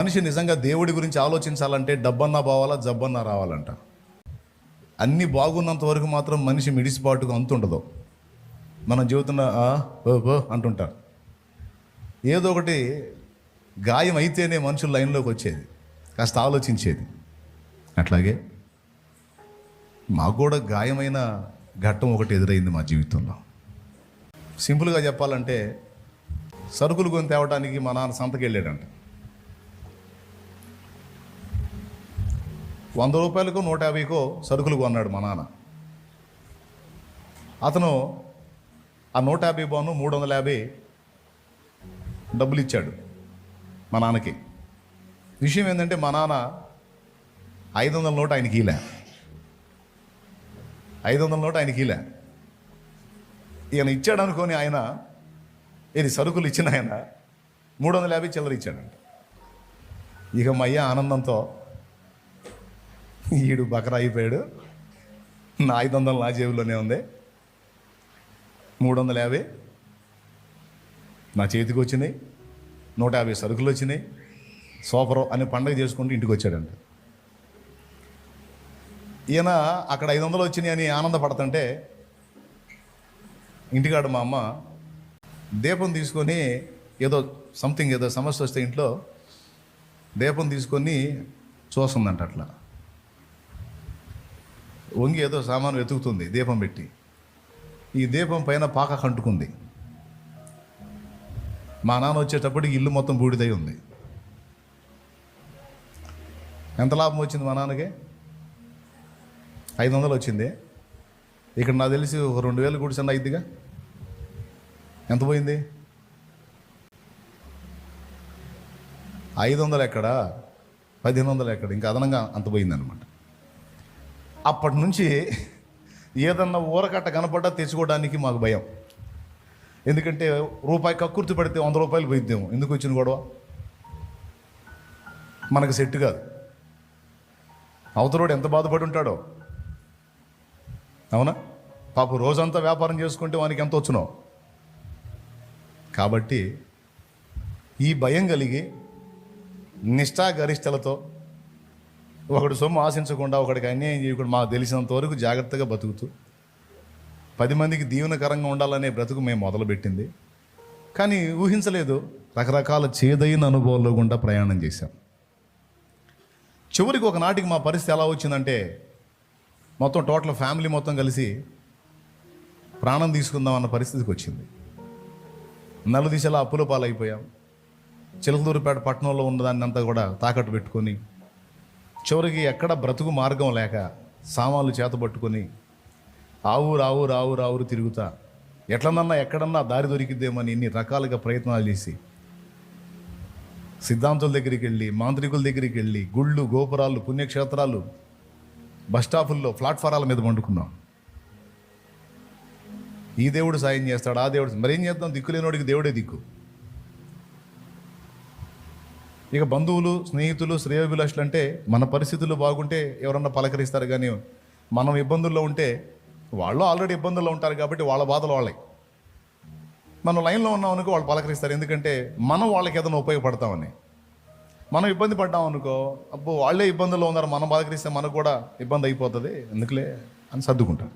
మనిషి నిజంగా దేవుడి గురించి ఆలోచించాలంటే డబ్బన్నా బావాలా జబ్బన్నా రావాలంట. అన్నీ బాగున్నంత వరకు మాత్రం మనిషి మిడిసిపాటుగా అంతుండదు. మనం జీవితంలో ఓ ఓ" అంటుంటారు. ఏదో ఒకటి గాయం అయితేనే మనుషులు లైన్లోకి వచ్చేది కాస్త ఆలోచించేది. అట్లాగే మాకు కూడా గాయమైన ఘట్టం ఒకటి ఎదురైంది మా జీవితంలో. సింపుల్గా చెప్పాలంటే సరుకులు కొని తేవడానికి మా నాన్న సంతకెళ్ళాడంట. వంద రూపాయలకు నూట యాభైకో సరుకులు కొన్నాడు మా నాన్న. అతను ఆ నూట యాభై బాను మూడు వందల యాభై డబ్బులు ఇచ్చాడు మా నాన్నకి. విషయం ఏంటంటే మా నాన్న ఐదు వందల నోట్ ఆయనకి ఈలే ఐదు వందల నోట్ ఆయనకి ఈలే ఈయన ఇచ్చాడు అనుకొని ఆయన ఇది సరుకులు ఇచ్చిన ఆయన మూడు వందల యాభై చిల్లర ఇచ్చాడంట. ఇక మా అయ్య ఆనందంతో ఈడు బకరా అయిపోయాడు. నా ఐదు వందలు నా జేబులోనే ఉంది. మూడు వందల యాభై నా చేతికి వచ్చినాయి నూట యాభై సరుకులు వచ్చినాయి. సూపరు అని పండగ చేసుకుంటూ ఇంటికి వచ్చాడంట ఈయన అక్కడ ఐదు వందలు వచ్చినాయి అని ఆనందపడుతుంటే ఇంటికాడ మా అమ్మ దీపం తీసుకొని ఏదో సంథింగ్ ఏదో సమస్య వస్తే ఇంట్లో దీపం తీసుకొని చూస్తుందంట అట్లా. వంగి ఏదో సామాను వెతుకుతుంది దీపం పెట్టి. ఈ దీపం పైన పాక కంటుకుంది. మా నాన్న వచ్చేటప్పటికి ఇల్లు మొత్తం బూడిదై ఉంది. ఎంత లాభం వచ్చింది మా నాన్నకి? ఐదు వందలు వచ్చింది. ఇక్కడ నాకు తెలిసి ఒక రెండు వేలు కూర్చున్న అయిద్దిగా. ఎంత పోయింది? ఐదు వందలు ఎక్కడ? పదిహేను వందలు ఎక్కడ? ఇంకా అదనంగా అంత పోయిందనమాట అప్పటి నుంచి ఏదన్నా ఊరకట్ట కనపడ్డా తెచ్చుకోవడానికి మాకు భయం. ఎందుకంటే రూపాయి కక్కుర్తి పడితే వంద రూపాయలు పోయిద్దేమో. ఎందుకు వచ్చిన గొడవ? మనకు సెట్ కాదు. అవతలోడు ఎంత బాధపడి ఉంటాడో. అవునా? పాప రోజంతా వ్యాపారం చేసుకుంటే వానికి ఎంత వచ్చినావు కాబట్టి ఈ భయం కలిగి నిష్ఠాగరిష్టలతో ఒకడు సొమ్ము ఆశించకుండా ఒకడికి అన్యాయం చేయకుండా మాకు తెలిసినంత వరకు జాగ్రత్తగా బతుకుతూ పది మందికి దీవెనకరంగా ఉండాలనే బ్రతుకు మేము మొదలుపెట్టింది. కానీ ఊహించలేదు రకరకాల చేదైన అనుభవాల్లో గుండా ప్రయాణం చేశాం. చివరికి ఒకనాటికి మా పరిస్థితి ఎలా వచ్చిందంటే మొత్తం టోటల్ ఫ్యామిలీ మొత్తం కలిసి ప్రాణం తీసుకుందాం అన్న పరిస్థితికి వచ్చింది. నలుదిశలా అప్పుల పాలైపోయాం. చిలకదూరుపేట పట్టణంలో ఉన్నదాన్ని అంతా కూడా తాకట్టు పెట్టుకొని చివరికి ఎక్కడ బ్రతుకు మార్గం లేక సామాన్లు చేతబట్టుకొని ఆవురు ఆవురు ఆవురు ఆవురు తిరుగుతా. ఎట్లనన్నా ఎక్కడన్నా దారి దొరికిద్దేమని ఇన్ని రకాలుగా ప్రయత్నాలు చేసి సిద్ధాంతుల దగ్గరికి వెళ్ళి మాంత్రికుల దగ్గరికి వెళ్ళి గుళ్ళు గోపురాలు పుణ్యక్షేత్రాలు బస్ స్టాపుల్లో ప్లాట్ఫారాల మీద వండుకున్నాం ఈ దేవుడు సాయం చేస్తాడు ఆ దేవుడు మరేం చేద్దాం? దిక్కు లేనివాడికి దేవుడే దిక్కు. ఇక బంధువులు స్నేహితులు శ్రేయోభిలాషులు అంటే మన పరిస్థితులు బాగుంటే ఎవరన్నా పలకరిస్తారు కానీ మనం ఇబ్బందుల్లో ఉంటే వాళ్ళు ఆల్రెడీ ఇబ్బందుల్లో ఉంటారు కాబట్టి వాళ్ళ బాధలు వాళ్ళే. మనం లైన్లో ఉన్నాం అనుకో వాళ్ళు పలకరిస్తారు. ఎందుకంటే మనం వాళ్ళకి ఏదైనా ఉపయోగపడతామని. మనం ఇబ్బంది పడ్డాం అనుకో అబ్బో వాళ్ళే ఇబ్బందుల్లో ఉన్నారు మనం పలకరిస్తే మనకు కూడా ఇబ్బంది అయిపోతుంది. ఎందుకులే అని సర్దుకుంటారు.